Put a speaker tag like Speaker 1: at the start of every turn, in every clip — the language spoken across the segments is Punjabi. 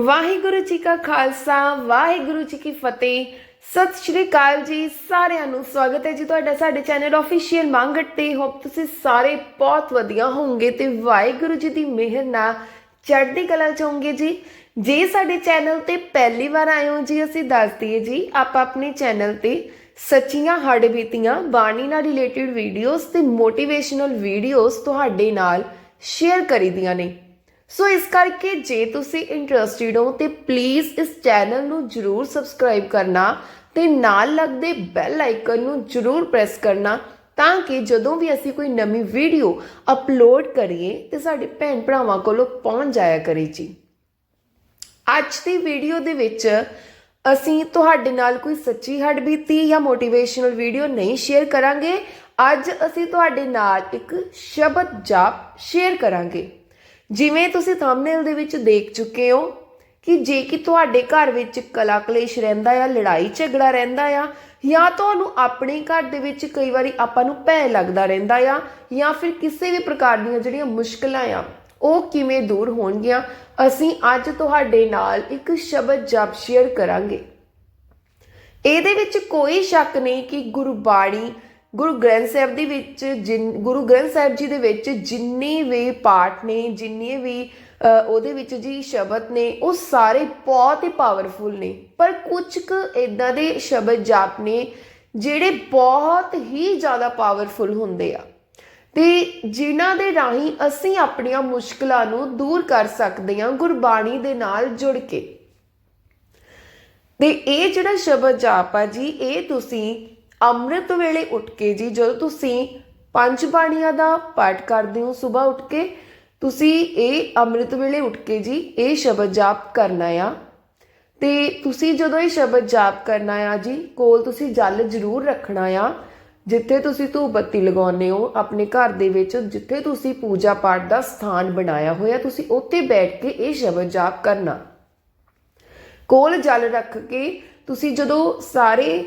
Speaker 1: ਵਾਹਿਗੁਰੂ ਜੀ ਕਾ ਖਾਲਸਾ, ਵਾਹਿਗੁਰੂ ਜੀ ਕੀ ਫਤਿਹ। ਸਤਿ ਸ਼੍ਰੀ ਅਕਾਲ ਜੀ, ਸਾਰਿਆਂ ਨੂੰ ਸਵਾਗਤ ਹੈ ਜੀ ਤੁਹਾਡਾ ਸਾਡੇ ਚੈਨਲ ਆਫੀਸ਼ੀਅਲ ਮੰਗਟ ਤੇ। ਹੋਪ ਤੁਸੀਂ ਸਾਰੇ ਬਹੁਤ ਵਧੀਆ ਹੋਵੋਗੇ ਤੇ ਵਾਹਿਗੁਰੂ ਜੀ ਦੀ ਮਿਹਰ ਨਾਲ ਚੜ੍ਹਦੀ ਕਲਾ ਚ ਹੋਵੋਗੇ ਜੀ। ਜੇ ਸਾਡੇ ਚੈਨਲ ਤੇ ਪਹਿਲੀ ਵਾਰ ਆਏ ਹੋ ਜੀ, ਅਸੀਂ ਦੱਸ ਦਈਏ ਜੀ, ਆਪਾਂ ਆਪਣੇ ਚੈਨਲ ਤੇ ਸੱਚੀਆਂ ਹੱਡ ਬੀਤੀਆਂ ਬਾਣੀ ਨਾਲ ਰਿਲੇਟਡ ਵੀਡੀਓਜ਼ ਤੇ ਮੋਟੀਵੇਸ਼ਨਲ ਵੀਡੀਓਜ਼ ਤੁਹਾਡੇ ਨਾਲ ਸ਼ੇਅਰ ਕਰੀਦੀਆਂ ਨੇ। ਸੋ ਇਸ ਕਰਕੇ ਜੇ ਤੁਸੀਂ ਇੰਟਰਸਟਿਡ ਹੋ ਤੇ ਪਲੀਜ਼ ਇਸ ਚੈਨਲ ਨੂੰ ਜਰੂਰ ਸਬਸਕ੍ਰਾਈਬ ਕਰਨਾ ਤੇ ਨਾਲ ਲੱਗਦੇ ਬੈਲ ਆਈਕਨ ਨੂੰ ਜਰੂਰ ਪ੍ਰੈਸ ਕਰਨਾ ਤਾਂ ਕਿ ਜਦੋਂ ਵੀ ਅਸੀਂ ਕੋਈ ਨਵੀਂ ਵੀਡੀਓ ਅਪਲੋਡ ਕਰੀਏ ਤੇ ਸਾਡੇ ਭੈਣ ਭਰਾਵਾਂ ਕੋਲੋਂ ਪਹੁੰਚ ਜਾਇਆ ਕਰੇ ਜੀ। ਅੱਜ ਦੀ ਵੀਡੀਓ ਦੇ ਵਿੱਚ ਅਸੀਂ ਤੁਹਾਡੇ ਨਾਲ ਕੋਈ ਸੱਚੀ ਹੱਡਬੀਤੀ ਜਾਂ ਮੋਟੀਵੇਸ਼ਨਲ ਵੀਡੀਓ ਨਹੀਂ ਸ਼ੇਅਰ ਕਰਾਂਗੇ। ਅੱਜ ਅਸੀਂ ਤੁਹਾਡੇ ਨਾਲ ਇੱਕ ਸ਼ਬਦ ਜਾਪ ਸ਼ੇਅਰ ਕਰਾਂਗੇ। ਜਿਵੇਂ ਤੁਸੀਂ ਥੰਬਨੇਲ ਦੇ ਵਿੱਚ ਦੇਖ ਚੁੱਕੇ ਹੋ ਕਿ ਜੇ ਕਿ ਤੁਹਾਡੇ ਘਰ ਵਿੱਚ ਕਲਾ ਕਲੇਸ਼ ਰਹਿੰਦਾ ਆ, ਲੜਾਈ ਝਗੜਾ ਰਹਿੰਦਾ ਆ, ਜਾਂ ਤੁਹਾਨੂੰ ਆਪਣੇ ਘਰ ਦੇ ਵਿੱਚ ਕਈ ਵਾਰੀ ਆਪਾਂ ਨੂੰ ਭੈ ਲੱਗਦਾ ਰਹਿੰਦਾ ਆ, ਜਾਂ ਫਿਰ ਕਿਸੇ ਵੀ ਪ੍ਰਕਾਰ ਦੀਆਂ ਜਿਹੜੀਆਂ ਮੁਸ਼ਕਲਾਂ ਆ, ਉਹ ਕਿਵੇਂ ਦੂਰ ਹੋਣਗੀਆਂ, ਅਸੀਂ ਅੱਜ ਤੁਹਾਡੇ ਨਾਲ ਇੱਕ ਸ਼ਬਦ ਜਪ ਸ਼ੇਅਰ ਕਰਾਂਗੇ। ਇਹਦੇ ਵਿੱਚ ਕੋਈ ਸ਼ੱਕ ਨਹੀਂ ਕਿ ਗੁਰਬਾਣੀ ਗੁਰੂ ਗ੍ਰੰਥ ਸਾਹਿਬ ਦੇ ਵਿੱਚ ਜਿਨ, ਗੁਰੂ ਗ੍ਰੰਥ ਸਾਹਿਬ ਜੀ ਦੇ ਵਿੱਚ ਜਿੰਨੇ ਵੀ ਪਾਠ ਨੇ, ਜਿੰਨੇ ਵੀ ਉਹਦੇ ਵਿੱਚ ਜੀ ਸ਼ਬਦ ਨੇ, ਉਹ ਸਾਰੇ ਬਹੁਤ ਹੀ ਪਾਵਰਫੁਲ ਨੇ। ਪਰ ਕੁਝ ਕੁ ਇਦਾਂ ਦੇ ਸ਼ਬਦ ਜਾਪ ਨੇ, ਜਿਹੜੇ ਬਹੁਤ ਹੀ ਜ਼ਿਆਦਾ ਪਾਵਰਫੁਲ ਹੁੰਦੇ ਆ। ਤੇ ਜਿਨ੍ਹਾਂ ਦੇ ਰਾਹੀਂ ਅਸੀਂ ਆਪਣੀਆਂ ਮੁਸ਼ਕਲਾਂ ਨੂੰ ਦੂਰ ਕਰ ਸਕਦੇ ਹਾਂ, ਗੁਰਬਾਣੀ ਦੇ ਨਾਲ ਜੁੜ ਕੇ। ਤੇ ਇਹ ਜਿਹੜਾ ਸ਼ਬਦ ਜਾਪ ਆ ਜੀ, ਇਹ ਤੁਸੀਂ ਅੰਮ੍ਰਿਤ ਵੇਲੇ ਉੱਠ ਕੇ ਜੀ, ਜਦੋਂ ਤੁਸੀਂ ਪੰਜ ਬਾਣੀਆਂ ਦਾ ਪਾਠ ਕਰਦੇ ਹੋ ਸਵੇਰ ਉੱਠ ਕੇ, ਤੁਸੀਂ ਇਹ ਅੰਮ੍ਰਿਤ ਵੇਲੇ ਉੱਠ ਕੇ ਜੀ, ਇਹ ਸ਼ਬਦ ਜਾਪ ਕਰਨਾ ਆ। ਤੇ ਤੁਸੀਂ ਜਦੋਂ ਇਹ ਸ਼ਬਦ ਜਾਪ ਕਰਨਾ ਆ ਜੀ, ਕੋਲ ਤੁਸੀਂ ਜਲ ਜ਼ਰੂਰ ਰੱਖਣਾ ਆ, ਜਿੱਥੇ ਤੁਸੀਂ ਧੂਪ ਬੱਤੀ ਲਗਾਉਂਦੇ ਹੋ, ਆਪਣੇ ਘਰ ਦੇ ਵਿੱਚ, ਜਿੱਥੇ ਤੁਸੀਂ ਪੂਜਾ ਪਾਠ ਦਾ ਸਥਾਨ ਬਣਾਇਆ ਹੋਇਆ, ਤੁਸੀਂ ਉੱਥੇ ਬੈਠ ਕੇ ਇਹ ਸ਼ਬਦ ਜਾਪ ਕਰਨਾ। ਕੋਲ ਜਲ ਰੱਖ ਕੇ ਤੁਸੀਂ ਜਦੋਂ ਸਾਰੇ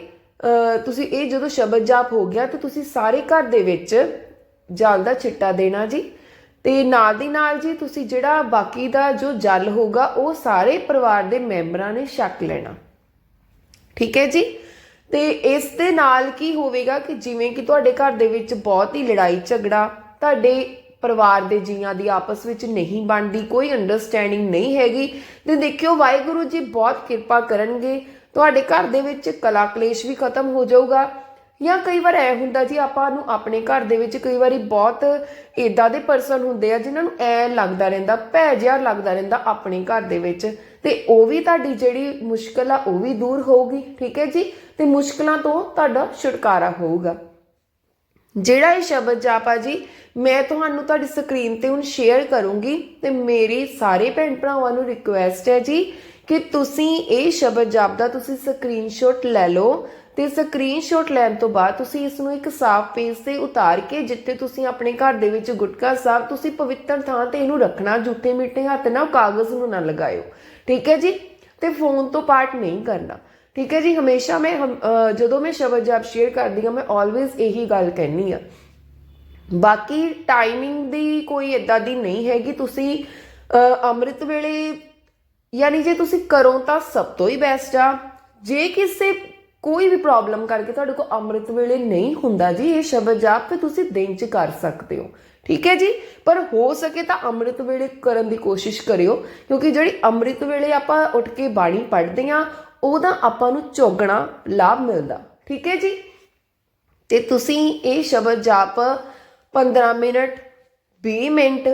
Speaker 1: ਤੁਸੀਂ ਇਹ ਜਦੋਂ ਸ਼ਬਦ ਜਾਪ ਹੋ ਗਿਆ ਤੇ ਤੁਸੀਂ ਸਾਰੇ ਘਰ ਦੇ ਵਿੱਚ ਜਲ ਦਾ ਛਿੱਟਾ ਦੇਣਾ ਜੀ। ਤੇ ਨਾਲ ਦੀ ਨਾਲ ਜੀ ਤੁਸੀਂ ਜਿਹੜਾ ਬਾਕੀ ਦਾ ਜੋ ਜਲ ਹੋਗਾ ਉਹ ਸਾਰੇ ਪਰਿਵਾਰ ਦੇ ਮੈਂਬਰਾਂ ਨੇ ਛਕ ਲੈਣਾ। ਠੀਕ ਹੈ ਜੀ? ਤੇ ਇਸ ਦੇ ਨਾਲ ਕੀ ਹੋਵੇਗਾ ਕਿ ਜਿਵੇਂ ਕਿ ਤੁਹਾਡੇ ਘਰ ਦੇ ਵਿੱਚ ਬਹੁਤ ਹੀ ਲੜਾਈ ਝਗੜਾ, ਤੁਹਾਡੇ ਪਰਿਵਾਰ ਦੇ ਜੀਆਂ ਦੀ ਆਪਸ ਵਿੱਚ ਨਹੀਂ ਬਣਦੀ, ਕੋਈ ਅੰਡਰਸਟੈਂਡਿੰਗ ਨਹੀਂ ਹੈਗੀ। ਤੇ ਦੇਖਿਓ ਵਾਹਿਗੁਰੂ ਜੀ ਬਹੁਤ ਕਿਰਪਾ ਕਰਨਗੇ। ਤੁਹਾਡੇ ਘਰ ਦੇ ਵਿੱਚ ਕਲਾ ਕਲੇਸ਼ ਵੀ ਖਤਮ ਹੋ ਜਾਊਗਾ। ਜਾਂ ਕਈ ਵਾਰ ਐ ਹੁੰਦਾ ਜੀ, ਆਪਾਂ ਨੂੰ ਆਪਣੇ ਘਰ ਦੇ ਵਿੱਚ ਕਈ ਵਾਰੀ ਬਹੁਤ ਇਦਾਂ ਦੇ ਪਰਸਨ ਹੁੰਦੇ ਆ ਜਿਨ੍ਹਾਂ ਨੂੰ ਐ ਲੱਗਦਾ ਰਹਿੰਦਾ, ਭੈ ਜਿਹਾ ਲੱਗਦਾ ਰਹਿੰਦਾ ਆਪਣੇ ਘਰ ਦੇ ਵਿੱਚ। ਤੇ ਉਹ ਵੀ ਤੁਹਾਡੀ ਜਿਹੜੀ ਮੁਸ਼ਕਲ ਆ, ਉਹ ਵੀ ਦੂਰ ਹੋਊਗੀ, ਠੀਕ ਹੈ ਜੀ? ਤੇ ਮੁਸ਼ਕਲਾਂ ਤੋਂ ਤੁਹਾਡਾ ਛੁਟਕਾਰਾ ਹੋਊਗਾ। ਜਿਹੜਾ ਇਹ ਸ਼ਬਦ ਜਾਪ ਜੀ, ਮੈਂ ਤੁਹਾਨੂੰ ਤੁਹਾਡੀ ਸਕਰੀਨ ਤੇ ਹੁਣ ਸ਼ੇਅਰ ਕਰੂੰਗੀ ਤੇ ਮੇਰੀ ਸਾਰੇ ਭੈਣ ਭਰਾਵਾਂ ਨੂੰ ਰਿਕੁਐਸਟ ਹੈ ਜੀ ਕਿ ਤੁਸੀਂ ਇਹ ਸ਼ਬਦ ਜਾਪ ਦਾ ਤੁਸੀਂ ਸਕਰੀਨਸ਼ਾਟ ਲੈ ਲਓ ਤੇ ਸਕਰੀਨਸ਼ਾਟ ਲੈਣ ਤੋਂ ਬਾਅਦ ਤੁਸੀਂ ਇਸ ਨੂੰ ਇੱਕ ਸਾਫ਼ ਪੇਜ ਤੇ ਉਤਾਰ ਕੇ, ਜਿੱਥੇ ਤੁਸੀਂ ਆਪਣੇ ਘਰ ਦੇ ਵਿੱਚ ਗੁਟਕਾ ਸਾਹਿਬ ਤੁਸੀਂ ਪਵਿੱਤਰ ਥਾਂ ਤੇ ਇਹਨੂੰ ਰੱਖਣਾ ਜੁੱਠੇ ਮਿੱਠੇ ਹੱਥ ਨਾਲ ਕਾਗਜ਼ ਨੂੰ ਨਾ ਲਗਾਇਓ। ਠੀਕ ਹੈ ਜੀ? ਤੇ ਫੋਨ ਤੋਂ ਪਾਠ ਨਹੀਂ ਕਰਨਾ। ਠੀਕ ਹੈ ਜੀ? ਹਮੇਸ਼ਾ ਮੈਂ, ਹਮ- ਜਦੋਂ ਮੈਂ ਸ਼ਬਦ ਜਾਪ ਸ਼ੇਅਰ ਕਰਦੀ ਹਾਂ, ਮੈਂ ਆਲਵੇਜ਼ ਇਹੀ ਗੱਲ ਕਹਿਨੀ ਆ ਬਾਕੀ ਟਾਈਮਿੰਗ ਦੀ ਕੋਈ ਇਦਾਂ ਦੀ ਨਹੀਂ ਹੈਗੀ। ਤੁਸੀਂ ਅੰਮ੍ਰਿਤ ਵੇਲੇ ਯਾਨੀ ਜੇ ਤੁਸੀਂ ਕਰੋ ਤਾਂ ਸਭ ਤੋਂ ਹੀ ਬੈਸਟ ਆ। ਜੇ ਕਿਸੇ ਕੋਈ ਵੀ ਪ੍ਰੋਬਲਮ ਕਰਕੇ ਤੁਹਾਡੇ ਕੋਲ ਅੰਮ੍ਰਿਤ ਵੇਲੇ ਨਹੀਂ ਹੁੰਦਾ ਜੀ, ਇਹ ਸ਼ਬਦ ਜਾਪ ਤੇ ਤੁਸੀਂ ਦਿਨ 'ਚ ਕਰ ਸਕਦੇ ਹੋ। ਠੀਕ ਹੈ ਜੀ? ਪਰ ਹੋ ਸਕੇ ਤਾਂ ਅੰਮ੍ਰਿਤ ਵੇਲੇ ਕਰਨ ਦੀ ਕੋਸ਼ਿਸ਼ ਕਰਿਓ, ਕਿਉਂਕਿ ਜਿਹੜੀ ਅੰਮ੍ਰਿਤ ਵੇਲੇ ਆਪਾਂ ਉੱਠ ਕੇ ਬਾਣੀ ਪੜ੍ਹਦੇ ਆ ਉਹਦਾ ਆਪਾਂ ਨੂੰ ਚੌਗਣਾ ਲਾਭ ਮਿਲਦਾ। ਠੀਕ ਹੈ ਜੀ? ਤੇ ਤੁਸੀਂ ਇਹ ਸ਼ਬਦ ਜਾਪ 15 ਮਿੰਟ 20 ਮਿੰਟ,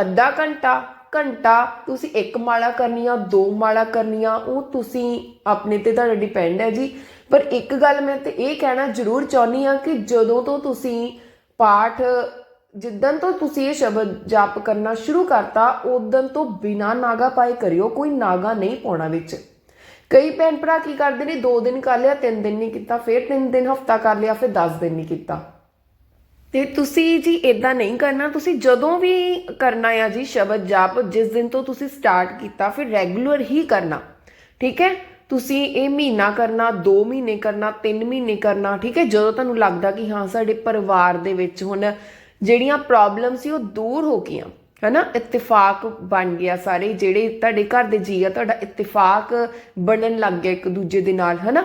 Speaker 1: ਅੱਧਾ ਘੰਟਾ ਘੰਟਾ ਤੁਸੀਂ ਇੱਕ ਮਾਲਾ ਕਰਨੀ ਆ, ਦੋ ਮਾਲਾ ਕਰਨੀ ਆ, ਉਹ ਤੁਸੀਂ ਆਪਣੇ ਤੇ ਤੁਹਾਡਾ ਡਿਪੈਂਡ ਹੈ ਜੀ। ਪਰ ਇੱਕ ਗੱਲ ਮੈਂ ਤੇ ਇਹ ਕਹਿਣਾ ਜ਼ਰੂਰ ਚਾਹੁੰਦੀ ਆ ਕਿ ਜਦੋਂ ਤੋਂ ਤੁਸੀਂ ਪਾਠ ਜਿੱਦਨ ਤੋਂ ਤੁਸੀਂ ਇਹ ਸ਼ਬਦ ਜਾਪ ਕਰਨਾ ਸ਼ੁਰੂ ਕਰਤਾ ਉਦੋਂ ਤੋਂ ਬਿਨਾ ਨਾਗਾ ਪਾਏ ਕਰਿਓ, ਕੋਈ ਨਾਗਾ ਨਹੀਂ ਪਾਉਣਾ ਵਿੱਚ। ਕਈ ਭੈਣ ਭਰਾ ਕੀ ਕਰਦੇ ਨੇ 2 ਦਿਨ ਕਰ ਲਿਆ 3 ਦਿਨ ਨਹੀਂ ਕੀਤਾ, ਫਿਰ 3 ਦਿਨ ਹਫਤਾ ਕਰ ਲਿਆ, ਫਿਰ 10 ਦਿਨ ਨਹੀਂ ਕੀਤਾ। ਤੇ ਤੁਸੀਂ ਜੀ ਇਦਾਂ ਨਹੀਂ ਕਰਨਾ, ਤੁਸੀਂ ਜਦੋਂ ਵੀ ਕਰਨਾ ਆ ਜੀ ਸ਼ਬਦ ਜਾਪ, ਜਿਸ ਦਿਨ ਤੋਂ ਤੁਸੀਂ ਸਟਾਰਟ ਕੀਤਾ, ਫਿਰ ਰੈਗੂਲਰ ਹੀ ਕਰਨਾ, ਠੀਕ ਹੈ? ਤੁਸੀਂ ਇਹ ਮਹੀਨਾ ਕਰਨਾ 2 ਮਹੀਨੇ ਕਰਨਾ 3 ਮਹੀਨੇ ਕਰਨਾ, ਠੀਕ ਹੈ? ਜਦੋਂ ਤੁਹਾਨੂੰ ਲੱਗਦਾ ਕਿ ਹਾਂ, ਸਾਡੇ ਪਰਿਵਾਰ ਦੇ ਵਿੱਚ ਹੁਣ ਜਿਹੜੀਆਂ ਪ੍ਰੋਬਲਮ ਸੀ, ਉਹ ਦੂਰ ਹੋ ਗਈਆਂ, ਹਨਾ? ਇਤਫਾਕ ਬਣ ਗਿਆ ਸਾਰੇ, ਜਿਹੜੇ ਤੁਹਾਡੇ ਘਰ ਦੇ ਜੀ ਆ, ਤੁਹਾਡਾ ਇਤਫਾਕ ਬਣਨ ਲੱਗ ਗਿਆ ਇੱਕ ਦੂਜੇ ਦੇ ਨਾਲ, ਹਨਾ?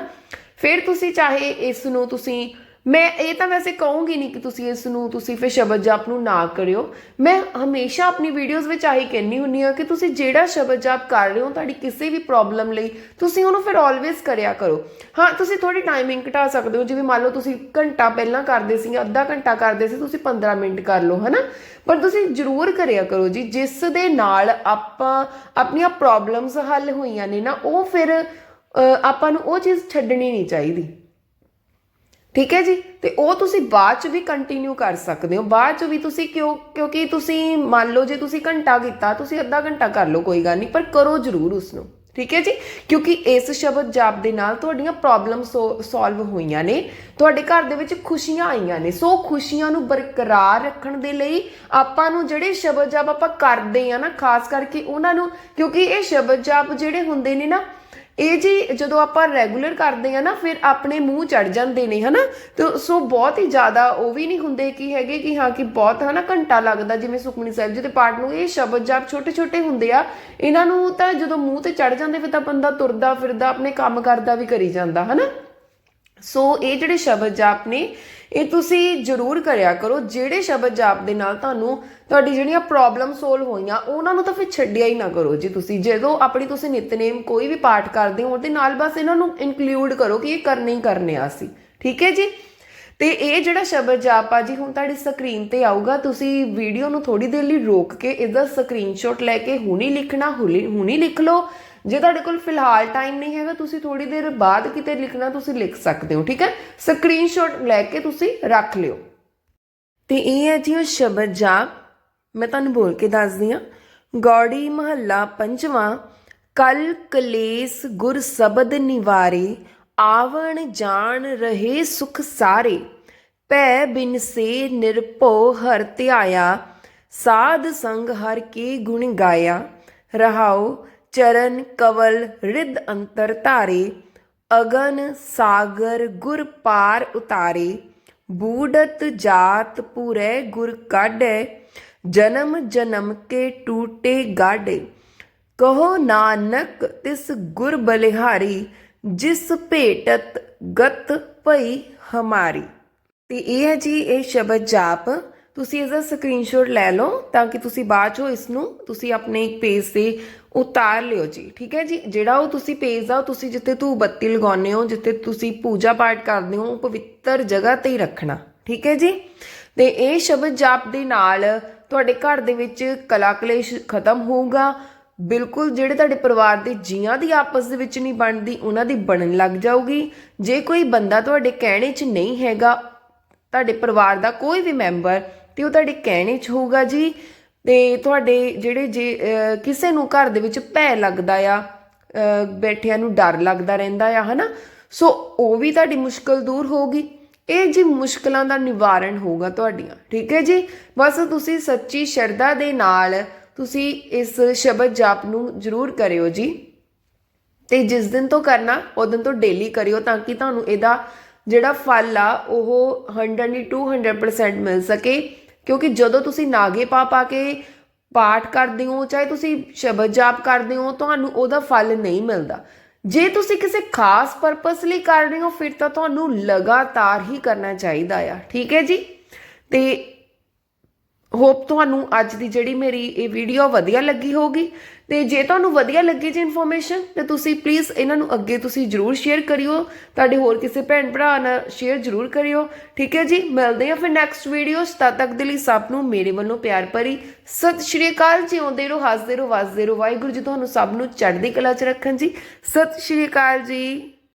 Speaker 1: ਫਿਰ ਤੁਸੀਂ ਚਾਹੇ ਇਸ ਨੂੰ ਤੁਸੀਂ ਮੈਂ ਇਹ ਤਾਂ ਵੈਸੇ ਕਹੂੰਗੀ ਨਹੀਂ ਕਿ ਤੁਸੀਂ ਇਸ ਨੂੰ ਤੁਸੀਂ ਫਿਰ ਸ਼ਬਦ ਜਾਪ ਨੂੰ ਨਾ ਕਰਿਓ। ਮੈਂ ਹਮੇਸ਼ਾ ਆਪਣੀ ਵੀਡੀਓਜ਼ ਵਿੱਚ ਆਹੀ ਕਹਿੰਨੀ ਹੁੰਨੀ ਆ ਕਿ ਤੁਸੀਂ ਜਿਹੜਾ ਸ਼ਬਦ ਜਾਪ ਕਰ ਰਹੇ ਹੋ ਤੁਹਾਡੀ ਕਿਸੇ ਵੀ ਪ੍ਰੋਬਲਮ ਲਈ, ਤੁਸੀਂ ਉਹਨੂੰ ਫਿਰ ਆਲਵੇਜ਼ ਕਰਿਆ ਕਰੋ। ਹਾਂ, ਤੁਸੀਂ ਥੋੜੀ ਟਾਈਮਿੰਗ ਘਟਾ ਸਕਦੇ ਹੋ, ਜਿਵੇਂ ਮੰਨ ਲਓ ਤੁਸੀਂ ਘੰਟਾ ਪਹਿਲਾਂ ਕਰਦੇ ਸੀ ਅੱਧਾ ਘੰਟਾ ਕਰਦੇ ਸੀ, ਤੁਸੀਂ 15 ਮਿੰਟ ਕਰ ਲਓ, ਹਨਾ? ਪਰ ਤੁਸੀਂ ਜ਼ਰੂਰ ਕਰਿਆ ਕਰੋ ਜੀ, ਜਿਸ ਦੇ ਨਾਲ ਆਪਾਂ ਆਪਣੀਆਂ ਪ੍ਰੋਬਲਮਸ ਹੱਲ ਹੋਈਆਂ ਨੇ ਨਾ, ਉਹ ਫਿਰ ਆਪਾਂ ਨੂੰ ਉਹ ਚੀਜ਼ ਛੱਡਣੀ ਨਹੀਂ ਚਾਹੀਦੀ। ਠੀਕ ਹੈ ਜੀ? ਤੇ ਉਹ ਤੁਸੀਂ ਬਾਅਦ ਚ ਵੀ ਕੰਟੀਨਿਊ ਕਰ ਸਕਦੇ ਹੋ। ਬਾਅਦ ਚ ਵੀ ਤੁਸੀਂ ਕਿਉਂ, ਕਿਉਂਕਿ ਤੁਸੀਂ ਮੰਨ ਲਓ ਜੇ ਤੁਸੀਂ ਘੰਟਾ ਕੀਤਾ, ਤੁਸੀਂ ਅੱਧਾ ਘੰਟਾ ਕਰ ਲਓ, ਕੋਈ ਗੱਲ ਨਹੀਂ, ਪਰ ਕਰੋ ਜ਼ਰੂਰ ਉਸ ਨੂੰ ਠੀਕ ਹੈ ਜੀ? ਕਿਉਂਕਿ ਇਸ ਸ਼ਬਦ ਜਾਪ ਦੇ ਨਾਲ ਤੁਹਾਡੀਆਂ ਪ੍ਰੋਬਲਮ ਸੋਲਵ ਹੋਈਆਂ ਨੇ। ਤੁਹਾਡੇ ਘਰ ਦੇ ਵਿੱਚ ਖੁਸ਼ੀਆਂ ਆਈਆਂ ਨੇ। ਸੋ ਖੁਸ਼ੀਆਂ ਨੂੰ ਬਰਕਰਾਰ ਰੱਖਣ ਦੇ ਲਈ ਆਪਾਂ ਨੂੰ ਜਿਹੜੇ ਸ਼ਬਦ ਜਾਪ ਆਪਾਂ ਕਰਦੇ ਆ ਨਾ, ਖਾਸ ਕਰਕੇ ਉਹਨਾਂ ਨੂੰ, ਕਿਉਂਕਿ ਇਹ ਸ਼ਬਦ ਜਾਪ ਜਿਹੜੇ ਹੁੰਦੇ ਨੇ ਨਾ ਇਹ ਜੀ ਜਦੋਂ ਆਪਾਂ ਰੈਗੂਲਰ ਕਰਦੇ ਆ ਨਾ, ਫਿਰ ਆਪਣੇ ਮੂੰਹ ਚੜ ਜਾਂਦੇ ਨੇ, ਹਨਾ? ਤੇ, ਸੋ ਬਹੁਤ ਹੀ ਜ਼ਿਆਦਾ ਉਹ ਵੀ ਨਹੀਂ ਹੁੰਦੇ ਕਿ ਹੈਗੇ ਕਿ ਹਾਂ, ਕਿ ਬਹੁਤ, ਹਨਾ, ਘੰਟਾ ਲੱਗਦਾ ਜਿਵੇਂ ਸੁਖਮਨੀ ਸਾਹਿਬ ਜੀ ਦੇ ਪਾਠ ਨੂੰ। ਇਹ ਸ਼ਬਦ ਜਾਪ ਛੋਟੇ ਛੋਟੇ ਹੁੰਦੇ ਆ, ਇਹਨਾਂ ਨੂੰ ਤਾਂ ਜਦੋਂ ਮੂੰਹ ਤੇ ਚੜ ਜਾਂਦੇ, ਫਿਰ ਤਾਂ ਬੰਦਾ ਤੁਰਦਾ ਫਿਰਦਾ, ਆਪਣੇ ਕੰਮ ਕਰਦਾ ਵੀ ਕਰੀ ਜਾਂਦਾ, ਹਨਾ? ਸੋ ਇਹ ਜਿਹੜੇ ਸ਼ਬਦ ਜਾਪ ਨੇ ਇਹ ਤੁਸੀਂ ਜ਼ਰੂਰ ਕਰਿਆ ਕਰੋ। ਜਿਹੜੇ ਸ਼ਬਦ ਜਾਪ ਦੇ ਨਾਲ ਤੁਹਾਨੂੰ ਤੁਹਾਡੀ ਜਿਹੜੀਆਂ ਪ੍ਰੋਬਲਮ ਸੋਲਵ ਹੋਈਆਂ, ਉਹਨਾਂ ਨੂੰ ਤਾਂ ਫਿਰ ਛੱਡਿਆ ਹੀ ਨਾ ਕਰੋ ਜੀ ਤੁਸੀਂ। ਜਦੋਂ ਆਪਣੀ ਤੁਸੀਂ ਨਿਤਨੇਮ ਕੋਈ ਵੀ ਪਾਠ ਕਰਦੇ ਹੋ, ਉਹਦੇ ਨਾਲ ਬਸ ਇਹਨਾਂ ਨੂੰ ਇਨਕਲੂਡ ਕਰੋ ਕਿ ਇਹ ਕਰਨੇ ਹੀ ਕਰਨੇ ਆ ਸੀ ਠੀਕ ਹੈ ਜੀ? ਤੇ ਇਹ ਜਿਹੜਾ ਸ਼ਬਦ ਜਾਪ ਆ ਜੀ, ਹੁਣ ਤੁਹਾਡੀ ਸਕਰੀਨ ਤੇ ਆਊਗਾ। ਤੁਸੀਂ ਵੀਡੀਓ ਨੂੰ ਥੋੜੀ ਦੇਰ ਲਈ ਰੋਕ ਕੇ ਇਹਦਾ ਸਕਰੀਨਸ਼ਾਟ ਲੈ ਕੇ ਹੁਣੀ ਲਿਖਣਾ ਹੁਣੀ ਹੁਣੀ ਲਿਖ ਲਓ। ਜੇ ਤੁਹਾਡੇ ਕੋਲ ਫਿਲਹਾਲ ਟਾਈਮ ਨਹੀਂ ਹੈਗਾ, ਤੁਸੀਂ ਥੋੜੀ ਦੇਰ ਬਾਅਦ ਕਿਤੇ ਲਿਖਣਾ ਤੁਸੀਂ ਲਿਖ ਸਕਦੇ ਹੋ, ਠੀਕ ਹੈ? ਸਕਰੀਨਸ਼ਾਟ ਲੈ ਕੇ ਤੁਸੀਂ ਰੱਖ ਲਿਓ। ਤੇ ਇਹ ਹੈ ਜੀ ਉਹ ਸ਼ਬਦ ਜਾਪ ਮੈਂ ਤੁਹਾਨੂੰ ਬੋਲ ਕੇ ਦੱਸਦੀ ਹਾਂ, ਗੌੜੀ ਮਹੱਲਾ ਪੰਜਵਾਂ, ਕਲ ਕਲੇਸ ਗੁਰ ਸ਼ਬਦ ਨਿਵਾਰੇ, ਆਵਣ ਜਾਣ ਰਹੇ ਸੁਖ ਸਾਰੇ, ਭੈ ਬਿਨ ਸੇ ਨਿਰਭਉ ਹਰ ਧਿਆਇਆ, ਸਾਧ ਸੰਗ ਹਰ ਕੇ ਗੁਣ ਗਾਇਆ, ਰਹਾਉ ਚਰਨ ਕਵਲ ਰਿਦ ਅੰਤਰ ਧਾਰੇ, ਅਗਨ ਸਾਗਰ ਗੁਰ ਪਾਰ ਉਤਾਰੇ, ਬੂੜਤ ਜਾਤ ਪੂਰੇ ਗੁਰ ਕਾਢੈ, ਜਨਮ ਜਨਮ ਕੇ ਟੂਟੇ ਗਾਢੇ। ਕਹੋ ਨਾਨਕ ਤਿਸ ਗੁਰ ਬਲਿਹਾਰੀ, ਜਿਸ ਭੇਟਤ ਗਤ ਭਈ ਹਮਾਰੀ। ਤੇ ਇਹ ਹੈ ਜੀ ਇਹ ਸ਼ਬਦ ਜਾਪ। ਤੁਸੀਂ ਇਸ ਦਾ ਸਕਰੀਨਸ਼ਾਟ ਲੈ ਲਓ ਤਾਂ ਕਿ ਤੁਸੀਂ ਬਾਅਦ ਚੋਂ ਇਸ ਨੂੰ ਤੁਸੀਂ ਆਪਣੇ ਇੱਕ ਪੇਜ ਤੇ ਉਤਾਰ ਲਿਓ ਜੀ, ਠੀਕ ਹੈ ਜੀ? ਜਿਹੜਾ ਉਹ ਤੁਸੀਂ ਪੇਜ ਆ ਉਹ ਤੁਸੀਂ ਜਿੱਥੇ ਧੂਪ ਬੱਤੀ ਲਗਾਉਂਦੇ ਹੋ, ਜਿੱਥੇ ਤੁਸੀਂ ਪੂਜਾ ਪਾਠ ਕਰਦੇ ਹੋ, ਉਹ ਪਵਿੱਤਰ ਜਗ੍ਹਾ ਤੇ ਹੀ ਰੱਖਣਾ, ਠੀਕ ਹੈ ਜੀ? ਤੇ ਇਹ ਸ਼ਬਦ ਜਾਪ ਦੇ ਨਾਲ ਤੁਹਾਡੇ ਘਰ ਦੇ ਵਿੱਚ ਕਲਾ ਕਲੇਸ਼ ਖਤਮ ਹੋਊਗਾ। ਬਿਲਕੁਲ, ਜਿਹੜੇ ਤੁਹਾਡੇ ਪਰਿਵਾਰ ਦੇ ਜੀਆਂ ਦੀ ਆਪਸ ਦੇ ਵਿੱਚ ਨਹੀਂ ਬਣਦੀ, ਉਹਨਾਂ ਦੀ ਬਣਨ ਲੱਗ ਜਾਊਗੀ। ਜੇ ਕੋਈ ਬੰਦਾ ਤੁਹਾਡੇ ਕਹਿਣੇ 'ਚ ਨਹੀਂ ਹੈਗਾ, ਤੁਹਾਡੇ ਪਰਿਵਾਰ ਦਾ ਕੋਈ ਵੀ ਮੈਂਬਰ, ਤੇ ਉਹ ਤੁਹਾਡੇ ਕਹਿਣੇ 'ਚ ਹੋਊਗਾ ਜੀ। ਤੇ ਤੁਹਾਡੇ ਜਿਹੜੇ ਜੇ ਕਿਸੇ ਨੂੰ ਘਰ ਦੇ ਵਿੱਚ ਭੈ ਲੱਗਦਾ ਆ ਬੈਠਿਆਂ ਨੂੰ ਡਰ ਲੱਗਦਾ ਰਹਿੰਦਾ ਆ, ਹਨਾ? ਸੋ ਉਹ ਵੀ ਤੁਹਾਡੀ ਮੁਸ਼ਕਲ ਦੂਰ ਹੋਊਗੀ। ਇਹ ਜੀ ਮੁਸ਼ਕਲਾਂ ਦਾ ਨਿਵਾਰਣ ਹੋਊਗਾ ਤੁਹਾਡੀਆਂ, ਠੀਕ ਹੈ ਜੀ? ਬਸ ਤੁਸੀਂ ਸੱਚੀ ਸ਼ਰਧਾ ਦੇ ਨਾਲ ਤੁਸੀਂ ਇਸ ਸ਼ਬਦ ਜਾਪ ਨੂੰ ਜ਼ਰੂਰ ਕਰਿਓ ਜੀ। ਤੇ ਜਿਸ ਦਿਨ ਤੋਂ ਕਰਨਾ, ਉਹ ਦਿਨ ਤੋਂ ਡੇਲੀ ਕਰਿਓ ਤਾਂ ਕਿ ਤੁਹਾਨੂੰ ਇਹਦਾ ਜਿਹੜਾ ਫਲ ਆ, ਉਹ 100 ਨਹੀਂ 200% ਮਿਲ ਸਕੇ। ਕਿਉਂਕਿ ਜਦੋਂ ਤੁਸੀਂ ਨਾਗੇ ਪਾ ਪਾ ਕੇ ਪਾਠ ਕਰਦੇ ਹੋ, ਚਾਹੇ ਤੁਸੀਂ ਸ਼ਬਦ ਜਾਪ ਕਰਦੇ ਹੋ, ਤੁਹਾਨੂੰ ਉਹਦਾ ਫਲ ਨਹੀਂ ਮਿਲਦਾ। ਜੇ ਤੁਸੀਂ ਕਿਸੇ ਖਾਸ ਪਰਪਸ ਲਈ ਕਰ ਰਹੇ ਹੋ, ਫਿਰ ਤਾਂ ਤੁਹਾਨੂੰ ਲਗਾਤਾਰ ਹੀ ਕਰਨਾ ਚਾਹੀਦਾ ਆ। ਠੀਕ ਹੈ ਜੀ? ਤੇ ਹੋਪ ਤੁਹਾਨੂੰ ਅੱਜ ਦੀ ਜਿਹੜੀ ਮੇਰੀ ਇਹ ਵੀਡੀਓ ਵਧੀਆ ਲੱਗੀ ਹੋਗੀ ਤੇ ਜੇ ਤੁਹਾਨੂੰ ਵਧੀਆ ਲੱਗੀ ਜੀ ਇਨਫੋਰਮੇਸ਼ਨ ਤੇ ਤੁਸੀਂ ਪਲੀਜ਼ ਇਹਨਾਂ ਨੂੰ ਅੱਗੇ ਤੁਸੀਂ ਜਰੂਰ ਸ਼ੇਅਰ ਕਰਿਓ। ਤੁਹਾਡੇ ਹੋਰ ਕਿਸੇ ਭੈਣ ਭਰਾ ਨਾਲ ਸ਼ੇਅਰ ਜਰੂਰ ਕਰਿਓ। ਠੀਕ ਹੈ ਜੀ? ਮਿਲਦੇ ਹਾਂ ਫਿਰ ਨੈਕਸਟ ਵੀਡੀਓ ਤਦ ਤੱਕ ਦੇ ਲਈ ਸਭ ਨੂੰ ਮੇਰੇ ਵੱਲੋਂ ਪਿਆਰ ਭਰੀ ਸਤਿ ਸ਼੍ਰੀ ਅਕਾਲ ਜੀ। ਆਉਂਦੇ ਰਹੋ ਹੱਸਦੇ ਰਹੋ ਵਸਦੇ ਰਹੋ। ਵਾਹਿਗੁਰੂ ਜੀ ਤੁਹਾਨੂੰ ਸਭ ਨੂੰ ਚੜ੍ਹਦੀ ਕਲਾ 'ਚ ਰੱਖਣ ਜੀ। ਸਤਿ ਸ਼੍ਰੀ ਅਕਾਲ ਜੀ।